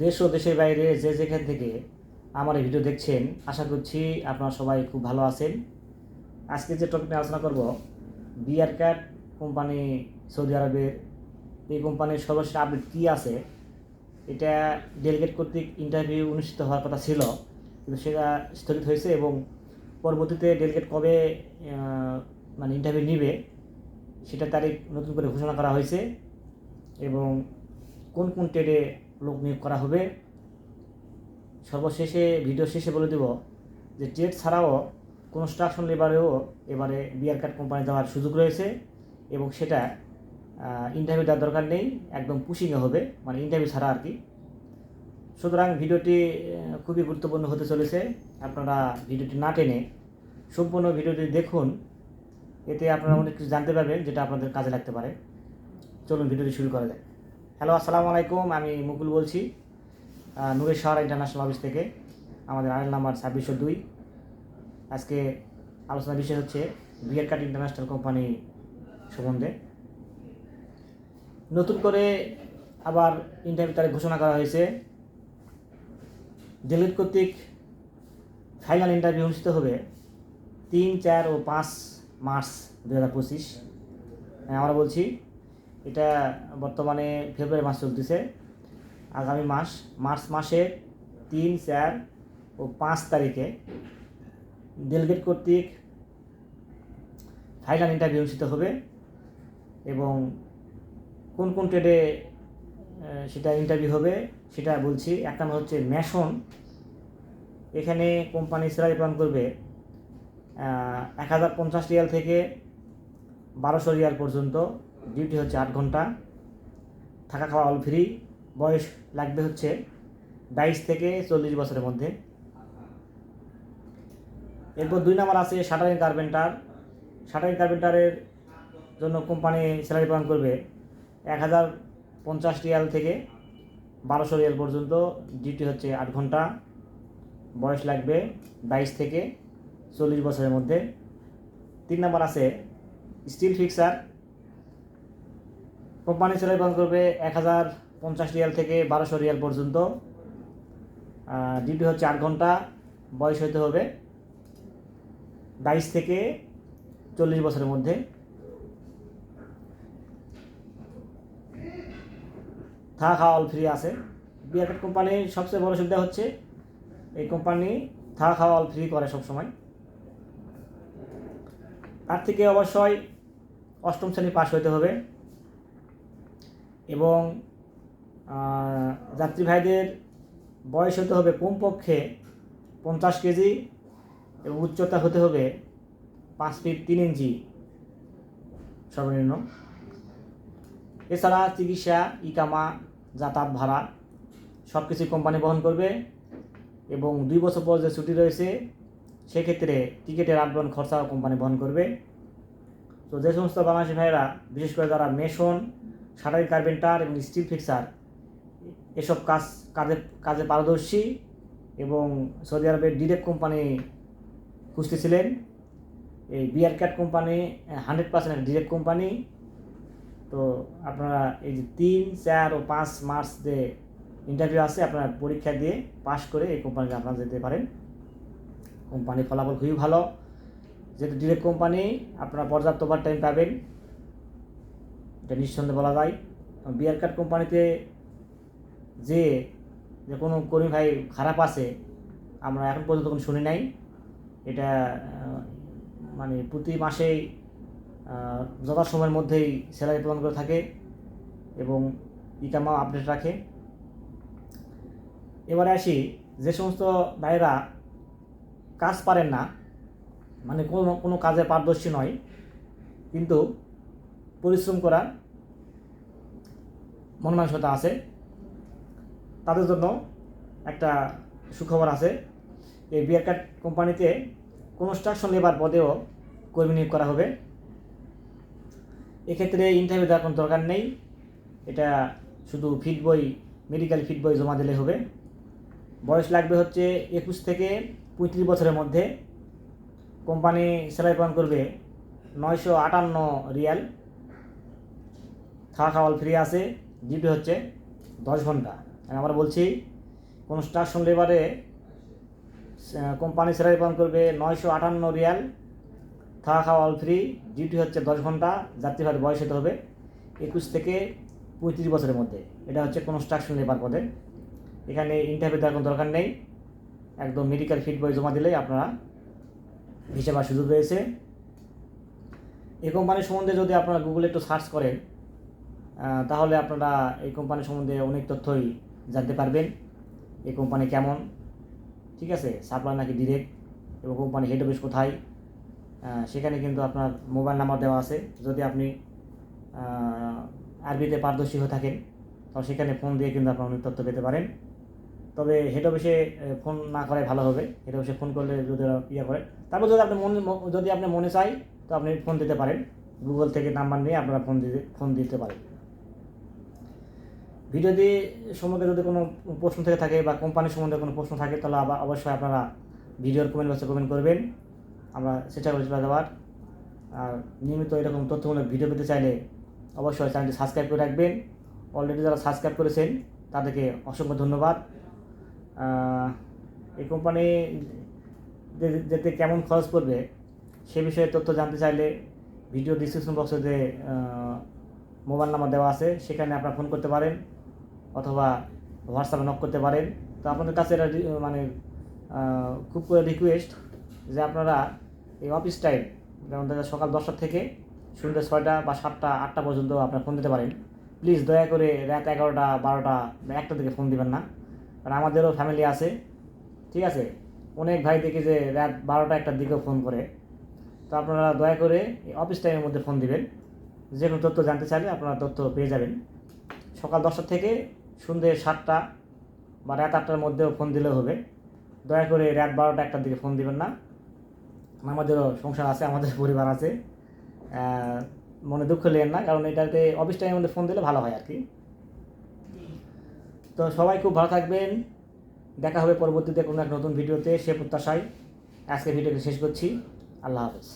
দেশ ও দেশের বাইরে যে যেখান থেকে আমার এই ভিডিও দেখছেন, আশা করছি আপনারা সবাই খুব ভালো আছেন। আজকে যে টপিক নিয়ে আলোচনা করব বিআর ক্যাট কোম্পানি সৌদি আরবের, এই কোম্পানির সর্বশেষ আপডেট কী আছে? এটা ডেলিগেট কর্তৃক ইন্টারভিউ অনুষ্ঠিত হওয়ার কথা ছিল, কিন্তু সেটা স্থগিত হয়েছে এবং পরবর্তীতে ডেলিগেট কবে মানে ইন্টারভিউ নিবে, সেটা তারিখ নতুন করে ঘোষণা করা হয়েছে এবং কোন কোন ট্রেডে লোক নিয়োগ করা হবে। সর্বশেষে ভিডিও শেষে বলে দেব যে ট্রেড ছাড়াও কনস্ট্রাকশন লেবারেও এবারে বিয়ার কার্ড কোম্পানি দেওয়ার সুযোগ রয়েছে এবং সেটা ইন্টারভিউ দেওয়ার দরকার নেই, একদম পুশিংয়ে হবে মানে ইন্টারভিউ ছাড়া আর কি। সুতরাং ভিডিওটি খুবই গুরুত্বপূর্ণ হতে চলেছে। আপনারা ভিডিওটি না টেনে সম্পূর্ণ ভিডিওটি দেখুন। এতে আপনারা অনেক কিছু জানতে পারবেন, যেটা আপনাদের কাজে লাগতে পারে। চলুন ভিডিওটি শুরু করা যায় হ্যালো আসসালামু আলাইকুম আমি মুকুল বলছি নূরের শহর ইন্টারন্যাশনাল অফিস থেকে, আমাদের আইন নাম্বার ছাব্বিশশো দুই। আজকে আলোচনা বিষয় হচ্ছে বিয়ার কার্ড ইন্টারন্যাশনাল কোম্পানি সম্বন্ধে। নতুন করে আবার ইন্টারভিউ তারিখ ঘোষণা করা হয়েছে। ডেলিট কর্তৃক ফাইনাল ইন্টারভিউ অনুষ্ঠিত হবে তিন, চার ও পাঁচ মার্চ দু হাজার পঁচিশ। আমরা বলছি এটা বর্তমানে ফেব্রুয়ারি মাস চলতেছে। আগামী মাস, মার্চ মাসের তিন, চার ও পাঁচ তারিখে ডেলগেট কর্তৃক ফাইনাল ইন্টারভিউ অনুষ্ঠিত হবে এবং কোন কোন ট্রেডে সেটা ইন্টারভিউ হবে সেটা বলছি। এক নাম্বার হচ্ছে ম্যাশন এখানে কোম্পানি স্যালারি প্রদান করবে এক হাজার পঞ্চাশ রিয়াল থেকে বারোশো রিয়াল পর্যন্ত। ডিউটি হচ্ছে আট ঘণ্টা, থাকা খাওয়া অল ফ্রি বয়স লাগবে হচ্ছে বাইশ থেকে চল্লিশ বছরের মধ্যে। এরপর দুই নাম্বার আছে শাটারিং কার্পেন্টার। শাটারিং কার্পেন্টারের জন্য কোম্পানি স্যালারি প্রদান করবে এক হাজার পঞ্চাশ রিয়াল থেকে বারোশো রিয়াল পর্যন্ত। ডিউটি হচ্ছে আট ঘণ্টা, বয়স লাগবে বাইশ থেকে চল্লিশ বছরের মধ্যে। তিন নাম্বার আছে স্টিল ফিক্সার কোম্পানি স্যালারি প্রদান করবে এক হাজার পঞ্চাশ রিয়াল থেকে বারোশো রিয়াল পর্যন্ত। ডিউটি হচ্ছে আট ঘণ্টা, বয়স হতে হবে বাইশ থেকে চল্লিশ বছরের মধ্যে। থাকা খাওয়া অল ফ্রি আছে। বিয়ারকাট কোম্পানির সবচেয়ে বড় সুবিধা হচ্ছে এই কোম্পানি থাকা খাওয়া অল ফ্রি করে সবসময়। তার থেকে অবশ্যই অষ্টম শ্রেণি পাশ হতে হবে। এবং যাত্রী ভাইদের বয়স হতে হবে কমপক্ষে পঞ্চাশ কেজি এবং উচ্চতা হতে হবে পাঁচ ফিট তিন ইঞ্চি সর্বনিম্ন। এছাড়া চিকিৎসা, ইকামা, যাতায়াত ভাড়া সব কিছু কোম্পানি বহন করবে এবং দুই বছর পর যে ছুটি রয়েছে সেক্ষেত্রে টিকিটের আপডাউন খরচাও কোম্পানি বহন করবে। তো যে সমস্ত বাংলাদেশি ভাইয়েরা, বিশেষ করে যারা মেশন শাটারি কার্পেন্টার এবং স্টিল ফিক্সার এসব কাজ, কাজে কাজে পারদর্শী এবং সৌদি আরবের ডিরেক্ট কোম্পানি খুঁজতেছিলেন। এই বিআর cat company hundred percent direct company তো আপনারা এই যে তিন, চার ও পাঁচ মার্চ যে ইন্টারভিউ আছে, আপনারা পরীক্ষা দিয়ে পাশ করে এই কোম্পানিতে আপনারা যেতে পারেন। কোম্পানির ফলাফল খুবই ভালো। যেহেতু ডিরেক্ট কোম্পানি আপনারা পর্যাপ্ত ওভার টাইম পাবেন। এটা নিঃসন্দেহে বলা যায়। বিয়ার কার্ড কোম্পানিতে যে যে কোনো কর্মী ভাই খারাপ আছে, আমরা এখন পর্যন্ত কোনো শুনি নাই। এটা মানে প্রতি মাসেই যথাসময়ের মধ্যেই স্যালারি প্রদান করে থাকে এবং ইকামা আপডেট রাখে। এবারে আসি, যে সমস্ত ভাইরা কাজ পারেন না মানে কোনো কোনো কাজে পারদর্শী নয়, কিন্তু পরিশ্রম করার মন মানসিকতা আছে। তাদের জন্য একটা সুখবর আছে এই বিয়ার কার্ড কোম্পানিতে কনস্ট্রাকশন লেবার পদেও কর্মী নিয়োগ করা হবে। এক্ষেত্রে ইন্টারভিউ দেওয়ার কোনো দরকার নেই। এটা শুধু ফিট বই মেডিকেল ফিট বই জমা দিলে হবে। বয়স লাগবে হচ্ছে একুশ থেকে পঁয়ত্রিশ বছরের মধ্যে। কোম্পানি স্যালারি প্রদান করবে নয়শো আটান্ন রিয়াল। থাকা খাওয়াল ফ্রি আছে ডিউটি হচ্ছে দশ ঘণ্টা। আমরা বলছি কনস্ট্রাকশন লেবারে কোম্পানি স্যালারি প্রদান করবে নয়শো আটান্ন রিয়াল থাকা খাওয়া অল ফ্রি ডিউটি হচ্ছে দশ ঘণ্টা যাত্রীভাবে বয়স হতে হবে একুশ থেকে পঁয়ত্রিশ বছরের মধ্যে। এটা হচ্ছে কনস্ট্রাকশন লেবার পদে এখানে ইন্টারভিউ দেওয়ার কোনো দরকার নেই। একদম মেডিকেল ফিট বই জমা দিলেই আপনারা হিসেব সুযোগ রয়েছে। এই কোম্পানি সম্বন্ধে যদি আপনারা গুগলে একটু সার্চ করেন তাহলে আপনারা এই কোম্পানি সম্বন্ধে অনেক তথ্যই জানতে পারবেন। এই কোম্পানি কেমন? ঠিক আছে? সাপ্লাই নাকি ডিরেক্ট এবং কোম্পানি হেড অফিস কোথায়? সেখানে কিন্তু আপনার মোবাইল নাম্বার দেওয়া আছে। যদি আপনি আরবিতে পারদর্শী হয়ে থাকেন, তাহলে সেখানে ফোন দিয়ে কিন্তু আপনার অনেক তথ্য পেতে পারেন। তবে হেড অফিসে ফোন না করাই ভালো হবে। হেড অফিসে ফোন করলে যদি ইয়ে করে, তারপর যদি আপনি মনে, যদি আপনি মনে চাই, তো আপনি ফোন দিতে পারেন। গুগল থেকে নাম্বার নিয়ে আপনারা ফোন দিতে ফোন দিতে পারেন। ভিডিও দিয়ে সম্বন্ধে যদি কোনো প্রশ্ন থেকে থাকে বা কোম্পানি সম্বন্ধে কোনো প্রশ্ন থাকে, তাহলে আবার অবশ্যই আপনারা ভিডিওর কমেন্ট বক্সে কমেন্ট করবেন। আমরা চেষ্টা করি চলে দেওয়ার। আর নিয়মিত এরকম তথ্যমূলক ভিডিও পেতে চাইলে অবশ্যই চ্যানেলটি সাবস্ক্রাইব করে রাখবেন। অলরেডি যারা সাবস্ক্রাইব করেছেন, তাদেরকে অসংখ্য ধন্যবাদ। এই কোম্পানি যেতে কেমন খরচ পড়বে, সে বিষয়ে তথ্য জানতে চাইলে ভিডিও ডিসক্রিপশন বক্সে যে মোবাইল নাম্বার দেওয়া আছে, সেখানে আপনারা ফোন করতে পারেন। অথবা হোয়াটসঅ্যাপে নক করতে পারেন। তো আপনাদের কাছে এটা মানে খুব রিকোয়েস্ট যে আপনারা এই অফিস টাইম যেমন সকাল দশটা থেকে সন্ধ্যে ছয়টা বা সাতটা, আটটা পর্যন্ত আপনারা ফোন দিতে পারেন। প্লিজ দয়া করে রাত এগারোটা, বারোটা বা একটা দিকে ফোন দিবেন না। কারণ আমাদেরও ফ্যামিলি আছে, ঠিক আছে? অনেক ভাই দেখি যে রাত বারোটা একটার দিকেও ফোন করে। তো আপনারা দয়া করে এই অফিস টাইমের মধ্যে ফোন দিবেন। যে কোনো তথ্য জানতে চাইলে আপনারা তথ্য পেয়ে যাবেন। সকাল দশটা থেকে সন্ধ্যে সাতটা বা রাত আটটার মধ্যেও ফোন দিলে হবে। দয়া করে রাত বারোটা একটার দিকে ফোন দিবেন না। আমাদেরও সংসার আছে, আমাদের পরিবার আছে। মনে দুঃখ নেন না, কারণ এটাতে অফিস টাইমের মধ্যে ফোন দিলে ভালো হয় আর কি তো সবাই খুব ভালো থাকবেন। দেখা হবে পরবর্তীতে কোনো এক নতুন ভিডিওতে, সে প্রত্যাশায়। আজকে ভিডিওকে শেষ করছি। আল্লাহ হাফেজ।